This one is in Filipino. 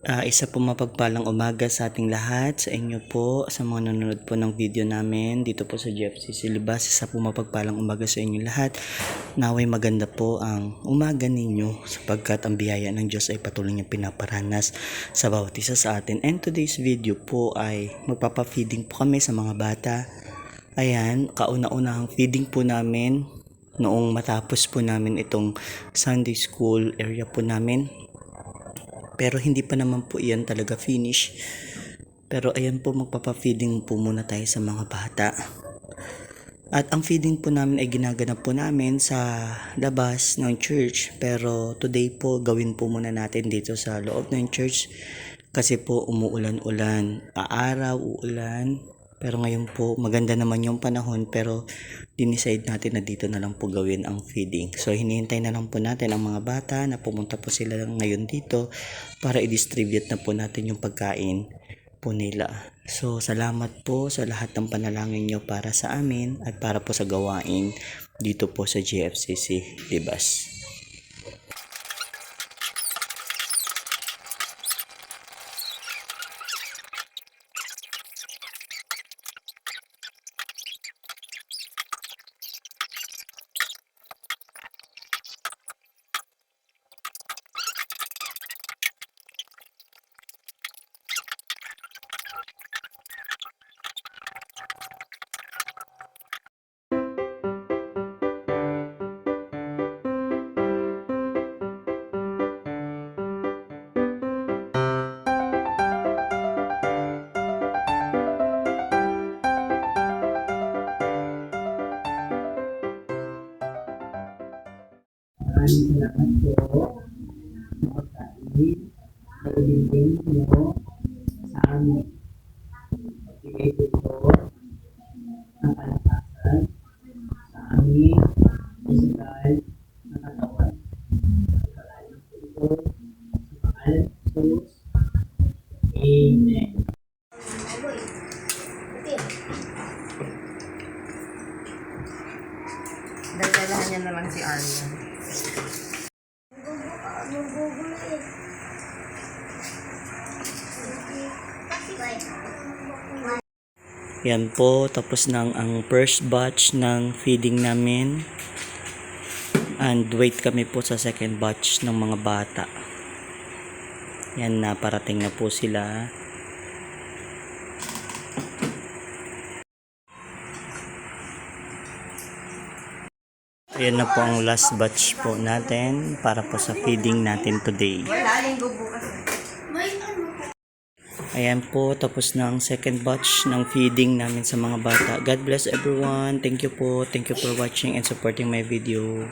Ah, isa po mapagpalang umaga sa ating lahat, sa inyo po, sa mga nanonood po ng video namin dito po sa GFC Silibas. Isa po mapagpalang umaga sa inyo lahat. Naway maganda po ang umaga ninyo sapagkat ang biyaya ng Diyos ay patuloy niyang pinaparanas sa bawat isa sa atin. And today's video po ay magpapafeeding po kami sa mga bata. Ayan, kauna-unahang feeding po namin noong matapos po namin itong Sunday school area po namin. Pero hindi pa naman po iyan talaga finish. Pero ayan po magpapa-feeding po muna tayo sa mga bata. At ang feeding po namin ay ginaganap po namin sa labas ng church. Pero today po gawin po muna natin dito sa loob ng church. Kasi po umuulan-ulan. Aaraw, uulan. Pero ngayon po maganda naman yung panahon pero dinicide natin na dito na lang po gawin ang feeding. So hinihintay na lang po natin ang mga bata na pumunta po sila ngayon dito para i-distribute na po natin yung pagkain po nila. So salamat po sa lahat ng panalangin nyo para sa amin at para po sa gawain dito po sa GFCC Libas. Maraming salamat po sa pagkain na ibigay mo sa amin. Pagbigay ko po ng kalakasan sa aming physical na katawan. Pagkakain ko ito sa pangalan ng Jesus. Amen. Dagdagahan niya na lang si Arya. Yan po, tapos na ang- ang first batch ng feeding namin. And wait kami po sa second batch ng mga bata. Yan na, parating na po sila. Ayan na po ang last batch po natin para po sa feeding natin today. Ayan po, tapos na ang second batch ng feeding namin sa mga bata. God bless everyone. Thank you po. Thank you for watching and supporting my video.